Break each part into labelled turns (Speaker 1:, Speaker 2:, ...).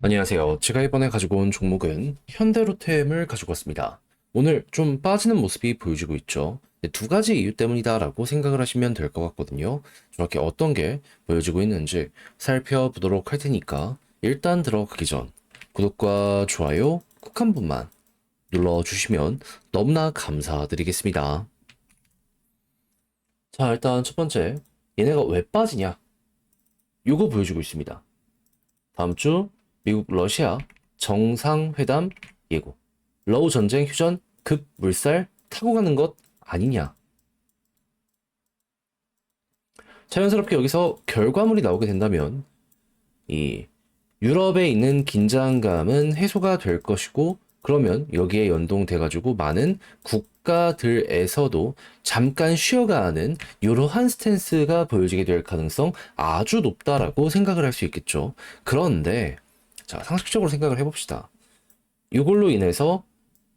Speaker 1: 안녕하세요. 제가 이번에 가지고 온 종목은 현대로템을 가지고 왔습니다. 오늘 좀 빠지는 모습이 보여지고 있죠. 네, 두 가지 이유 때문이다 라고 생각을 하시면 될 것 같거든요. 정확히 어떤 게 보여지고 있는지 살펴보도록 할 테니까 일단 들어가기 전 구독과 좋아요 꼭 한 번만 눌러주시면 너무나 감사드리겠습니다. 자, 일단 첫 번째 얘네가 왜 빠지냐? 요거 보여주고 있습니다. 다음 주 미국 러시아 정상회담 예고. 러우 전쟁 휴전 급 물살 타고 가는 것 아니냐. 자연스럽게 여기서 결과물이 나오게 된다면 이 유럽에 있는 긴장감은 해소가 될 것이고 그러면 여기에 연동돼 가지고 많은 국가들에서도 잠깐 쉬어가는 이러한 스탠스가 보여지게 될 가능성 아주 높다라고 생각을 할 수 있겠죠. 그런데 자, 상식적으로 생각을 해봅시다. 이걸로 인해서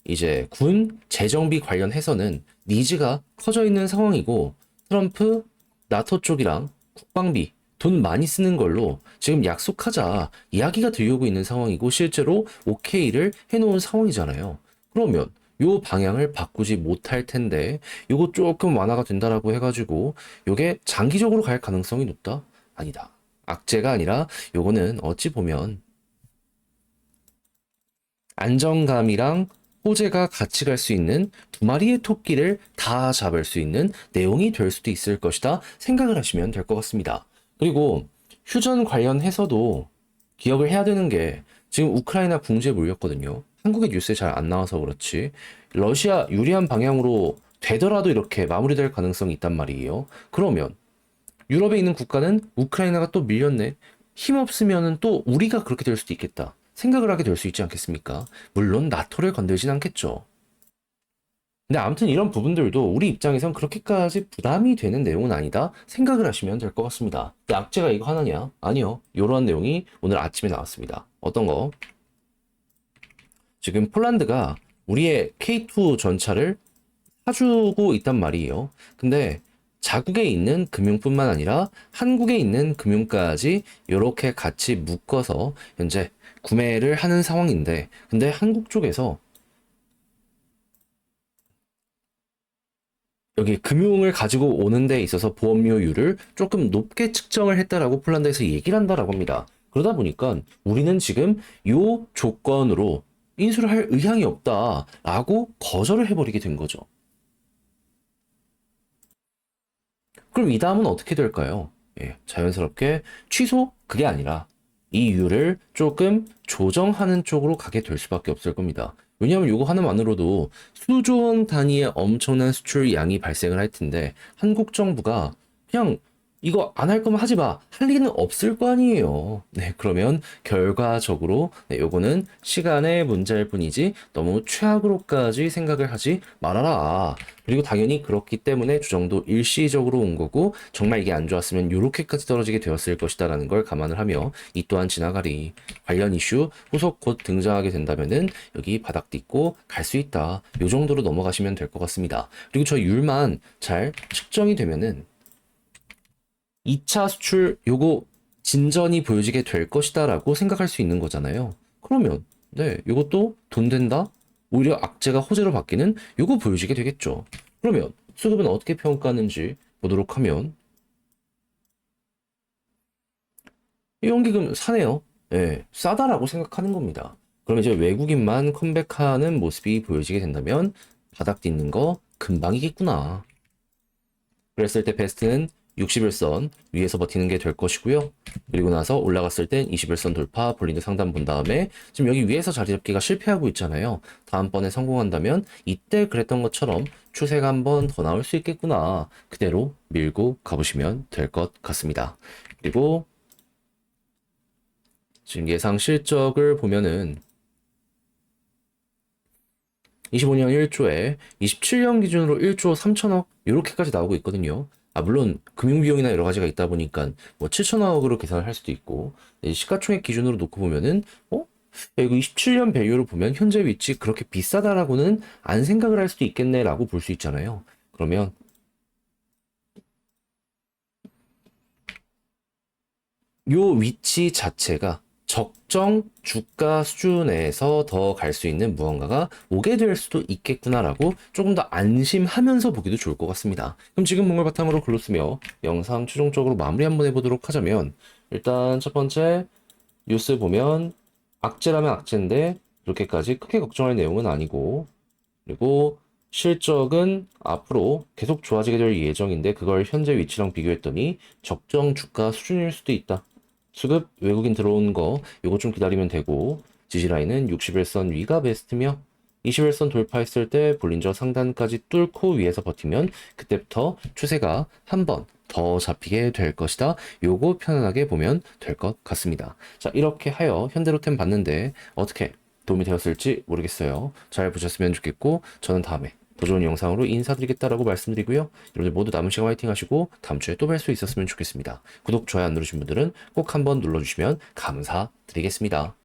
Speaker 1: 이제 군 재정비 관련해서는 니즈가 커져 있는 상황이고 트럼프 나토 쪽이랑 국방비 돈 많이 쓰는 걸로 지금 약속하자 이야기가 들려오고 있는 상황이고 실제로 오케이를 해놓은 상황이잖아요. 그러면 요 방향을 바꾸지 못할 텐데 요거 조금 완화가 된다라고 해가지고 요게 장기적으로 갈 가능성이 높다? 아니다. 악재가 아니라 요거는 어찌 보면 안정감이랑 호재가 같이 갈 수 있는 두 마리의 토끼를 다 잡을 수 있는 내용이 될 수도 있을 것이다 생각을 하시면 될 것 같습니다. 그리고 휴전 관련해서도 기억을 해야 되는 게 지금 우크라이나 궁지에 몰렸거든요. 한국의 뉴스에 잘 안 나와서 그렇지. 러시아 유리한 방향으로 되더라도 이렇게 마무리될 가능성이 있단 말이에요. 그러면 유럽에 있는 국가는 우크라이나가 또 밀렸네. 힘 없으면은 또 우리가 그렇게 될 수도 있겠다. 생각을 하게 될 수 있지 않겠습니까? 물론 나토를 건들진 않겠죠. 근데 아무튼 이런 부분들도 우리 입장에선 그렇게까지 부담이 되는 내용은 아니다 생각을 하시면 될 것 같습니다. 악재가 이거 하나냐? 아니요. 이러한 내용이 오늘 아침에 나왔습니다. 어떤 거? 지금 폴란드가 우리의 K2 전차를 사주고 있단 말이에요. 근데 자국에 있는 금융뿐만 아니라 한국에 있는 금융까지 이렇게 같이 묶어서 현재 구매를 하는 상황인데, 근데 한국 쪽에서 여기 금융을 가지고 오는 데 있어서 보험료율을 조금 높게 측정을 했다라고 폴란드에서 얘기를 한다라고 합니다. 그러다 보니까 우리는 지금 요 조건으로 인수를 할 의향이 없다라고 거절을 해버리게 된 거죠. 그럼 이 다음은 어떻게 될까요? 예, 자연스럽게 취소? 그게 아니라 이 이유를 조금 조정하는 쪽으로 가게 될 수밖에 없을 겁니다. 왜냐하면 이거 하나만으로도 수조 원 단위의 엄청난 수출 양이 발생을 할 텐데 한국 정부가 그냥 이거 안 할 거면 하지 마. 할 리는 없을 거 아니에요. 네, 그러면 결과적으로 네, 요거는 시간의 문제일 뿐이지 너무 최악으로까지 생각을 하지 말아라. 그리고 당연히 그렇기 때문에 조정도 일시적으로 온 거고 정말 이게 안 좋았으면 요렇게까지 떨어지게 되었을 것이다라는 걸 감안을 하며 이 또한 지나가리 관련 이슈 후속 곧 등장하게 된다면은 여기 바닥 딛고 갈 수 있다. 요 정도로 넘어가시면 될 것 같습니다. 그리고 저 율만 잘 측정이 되면은 2차 수출 요거 진전이 보여지게 될 것이다라고 생각할 수 있는 거잖아요. 그러면 네, 요것도 돈 된다? 오히려 악재가 호재로 바뀌는 요거 보여지게 되겠죠. 그러면 수급은 어떻게 평가하는지 보도록 하면 이 연기금 사네요. 예, 싸다라고 생각하는 겁니다. 그럼 이제 외국인만 컴백하는 모습이 보여지게 된다면 바닥 딛는 거 금방이겠구나. 그랬을 때 베스트는 61선 위에서 버티는 게 될 것이고요. 그리고 나서 올라갔을 땐 21선 돌파, 볼린드 상단 본 다음에 지금 여기 위에서 자리 잡기가 실패하고 있잖아요. 다음번에 성공한다면 이때 그랬던 것처럼 추세가 한 번 더 나올 수 있겠구나. 그대로 밀고 가보시면 될 것 같습니다. 그리고 지금 예상 실적을 보면은 25년 1조에 27년 기준으로 1조 3천억 이렇게까지 나오고 있거든요. 아, 물론 금융비용이나 여러 가지가 있다 보니까 뭐 7천억으로 계산을 할 수도 있고 시가총액 기준으로 놓고 보면은 어? 야, 이거 27년 밸류로 보면 현재 위치 그렇게 비싸다라고는 안 생각을 할 수도 있겠네라고 볼 수 있잖아요. 그러면 요 위치 자체가 적 적정 주가 수준에서 더 갈 수 있는 무언가가 오게 될 수도 있겠구나라고 조금 더 안심하면서 보기도 좋을 것 같습니다. 그럼 지금 뭔가 바탕으로 글로 쓰며 영상 최종적으로 마무리 한번 해보도록 하자면 일단 첫 번째 뉴스 보면 악재라면 악재인데 그렇게까지 크게 걱정할 내용은 아니고 그리고 실적은 앞으로 계속 좋아지게 될 예정인데 그걸 현재 위치랑 비교했더니 적정 주가 수준일 수도 있다. 수급 외국인 들어온 거 요거 좀 기다리면 되고 지지라인은 61선 위가 베스트며 21선 돌파했을 때 볼린저 상단까지 뚫고 위에서 버티면 그때부터 추세가 한 번 더 잡히게 될 것이다. 요거 편안하게 보면 될 것 같습니다. 자, 이렇게 하여 현대로템 봤는데 어떻게 도움이 되었을지 모르겠어요. 잘 보셨으면 좋겠고 저는 다음에 더 좋은 영상으로 인사드리겠다라고 말씀드리고요. 여러분들 모두 남은 시간 화이팅 하시고 다음 주에 또 뵐 수 있었으면 좋겠습니다. 구독, 좋아요 안 누르신 분들은 꼭 한번 눌러주시면 감사드리겠습니다.